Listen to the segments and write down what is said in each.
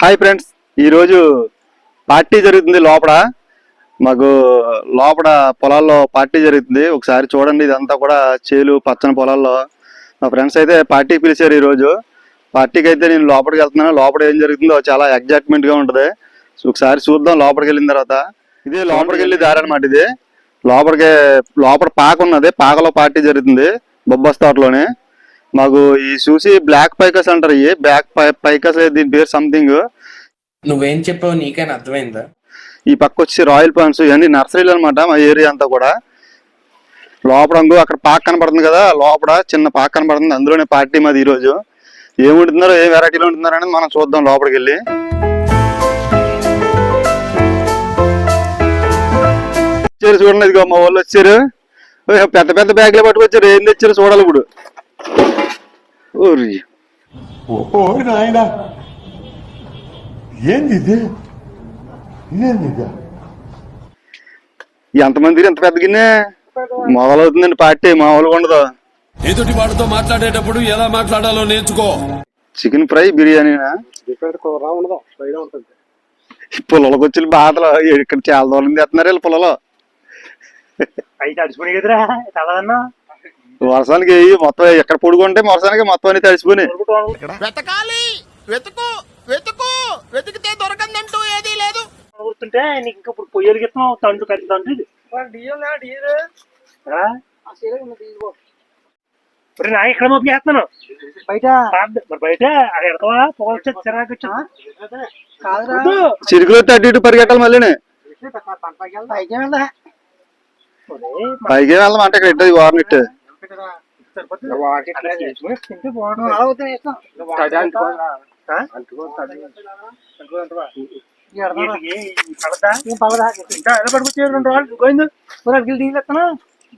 Hi friends ఈరోజు party జరుగుతుంది లోపల. మాకు లోపల పొలాల్లో పార్టీ జరుగుతుంది. ఒకసారి చూడండి ఇదంతా కూడా చేలు పచ్చని పొలాల్లో. మా ఫ్రెండ్స్ అయితే పార్టీకి పిలిచారు ఈరోజు. పార్టీకి అయితే నేను లోపలికి వెళ్తున్నాను. లోపల ఏం జరుగుతుందో చాలా ఎగ్జాక్ట్మెంట్గా ఉంటుంది. ఒకసారి చూద్దాం లోపలికి వెళ్ళిన తర్వాత. ఇదే లోపలికి వెళ్ళి దారి అనమాట ఇది. లోపలికి లోపల పాక ఉన్నది. పాకలో పార్టీ జరుగుతుంది. బొబ్బస్ తోటలోనే. మాకు ఈ చూసి బ్లాక్ పైకస్ అంటారు. ఇవి బ్లాక్ పైకస్ దీని పేరు సంథింగ్ నువ్వేం చెప్పావు నీకైనా అర్థమైందా? ఈ పక్క వచ్చి రాయల్ ప్లాంట్స్ ఇవన్నీ నర్సరీలు అనమాట మా ఏరియా అంతా కూడా. లోపల అక్కడ పాక కనపడుతుంది కదా లోపల చిన్న పాక కనపడుతుంది అందులోనే పార్టీ మాది ఈరోజు. ఏం ఉంటున్నారో ఏ వెరైటీలో ఉంటున్నారో అనేది మనం చూద్దాం లోపలికి వెళ్ళి. చూడండి ఇదిగో మా వాళ్ళు వచ్చారు. పెద్ద పెద్ద బ్యాగ్లే పట్టుకొచ్చారు. ఏం తెచ్చారు చూడాలి ఇప్పుడు. ఊరి ఓ నాయన. ఏంది ఇది? ఇదేంది ఇది? ఎంతమంది ఎంత పెద్ద గిన్నె? మొదలవుతుందండి పార్టీ మామూలుగా ఉండదు. ఎదుటి వాడితో మాట్లాడేటప్పుడు ఎలా మాట్లాడాలో నేర్చుకో. చికెన్ ఫ్రై బిర్యానీనా? ఈ పుల్లలకు వచ్చి బాధలు ఇక్కడ చాలా దూరం తెస్తున్నారు వీళ్ళు పుల్లలో. అయితే అడిచిపోయి కదరా తెల్లదన్నా. వర్షానికి మొత్తం ఎక్కడ పొడుగుంటే వర్షానికి మొత్తం అన్ని తడిసిపోయి వెతకాలి. వెతుకు. వెతుకు. వెతికితే దొరకందంటూ ఏదీ లేదు. గుర్తుంటే నీకు ఇంకా ఇప్పుడు పొయ్యి వెలిగిస్తున్నావు తండ్రి పెద్ద తండ్రి ఇది. ఆ? ఒరేయ్, నా ఇక్కడ మోపి చేస్తున్నాను. బయట? మరి బయట? అది ఎడతావా? పొగ చిరాకు. చిరుకులు అటు ఇటు పరిగెట్టాలి మళ్ళీ పైకి వెళ్దాం? అంటే ఇక్కడ ఇట్టది వారం ఇట్టు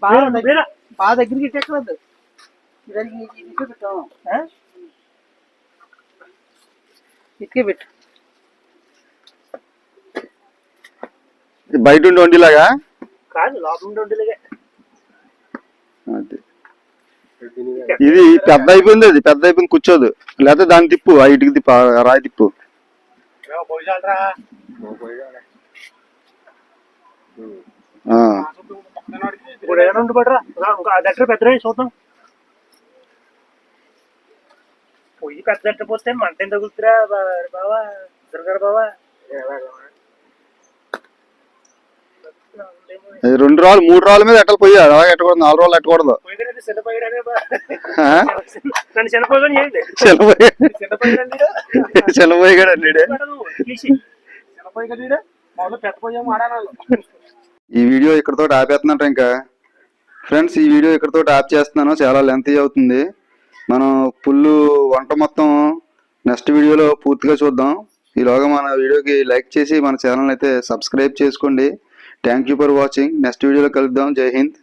బాగా దగ్గర బాగా దగ్గరికి ఇట్టేసుకోవద్దు ఇటుకే పెట్టు. బయట ఉండి వండిలాగా? కాదు లోపల ఉండి ఉండేలాగే అది. ఇది పెద్ద అయిపోయింది అది పెద్ద అయిపోయింది కూర్చోదు. లేకపోతే దాన్ని తిప్పు ఆ ఇటుకి తిప్పు రాయి తిప్పు. పొయ్యి పెద్ద పోతే మంట ఏం తగులుతురా బావా దుర్గారు బావా. రెండు రాళ్ళు మూడు రాళ్ళ మీద ఎట్టలు పోయి అలా ఎట్టకూడదు నాలుగు రోజులు ఎట్టకూడదు. ఈ వీడియో ఇక్కడతో ఆపేస్తున్నట్టు ఇంకా. ఫ్రెండ్స్ ఈ వీడియో ఇక్కడతో ఆప్ చేస్తున్నాను. చాలా లెంత్ అవుతుంది. మనం ఫుల్ వంట మొత్తం నెక్స్ట్ వీడియోలో పూర్తిగా చూద్దాం. ఈలోగా మన వీడియోకి లైక్ చేసి మన ఛానల్ అయితే సబ్స్క్రైబ్ చేసుకోండి. Thank you for watching next వీడియోలో కలుద్దాం. జై హింద్.